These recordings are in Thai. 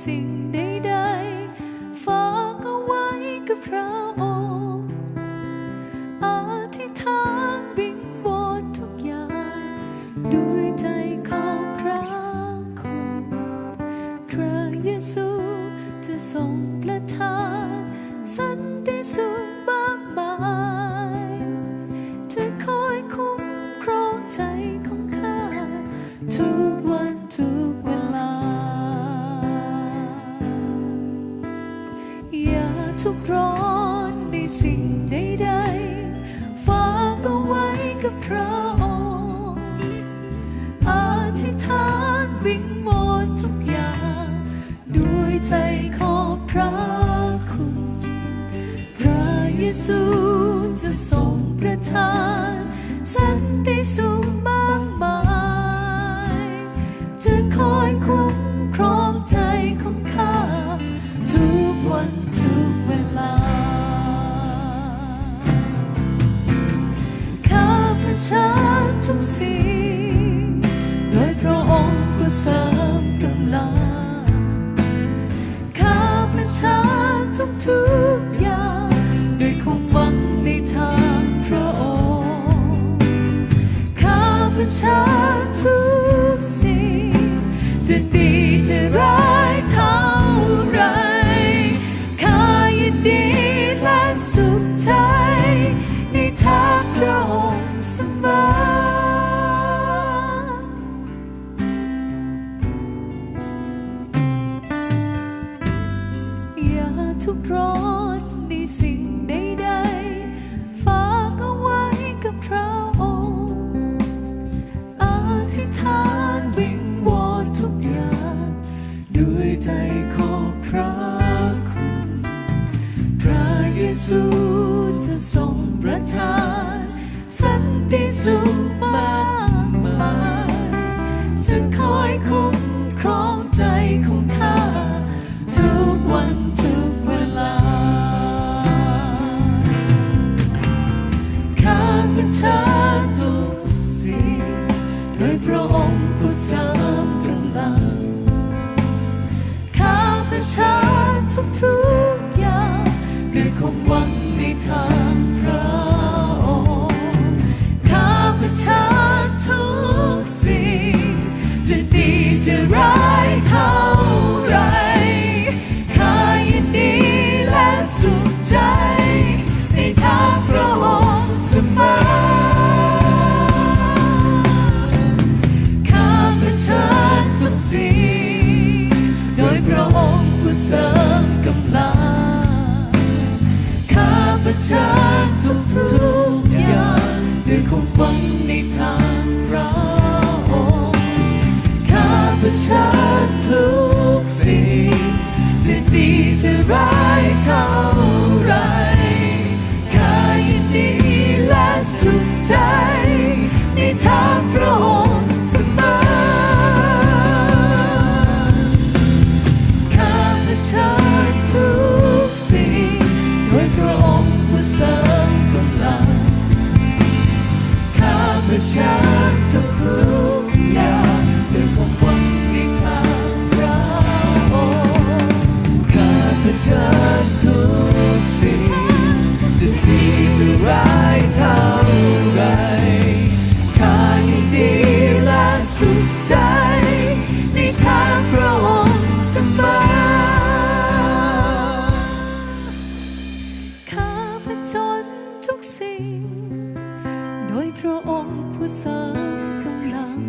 see. ทุกร้อนในสิ่งใดๆฝากเอาไว้กับพระองค์อธิษฐานวิงวอนทุกอย่าง ด้วยใจขอพระคุณ พระเยซูจะทรงประทานสันติสุข se ทุกร้อนในสิ่งใดๆฝากเอาไว้กับพระองค์อธิษฐานวิงวอนทุกอย่างด้วยใจของพระคุณ พระเยซูจะทรงประทาน สันติสุข สำลังข้าเทุกทุกอย่างด้วยความหวังในทางพระ เผชิทุกทุกอย่างด้วยความหวัง จนทุกสิ่ง โดยพระองค์ผู้สร้างกำลัง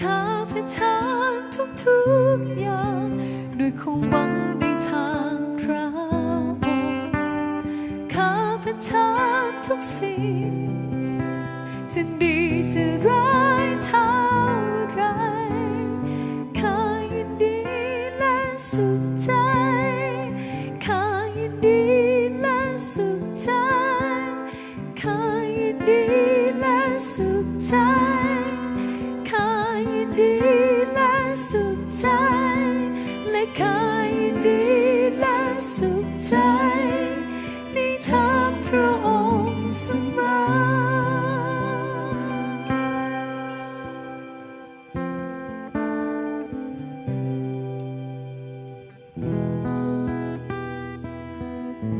ข้าพระชาทุกทุกอย่างด้วยคงหวังในทางพระองค์ข้าพระชาทุกสิ่งจะดีจะร้าย และคายดีและสุขใจ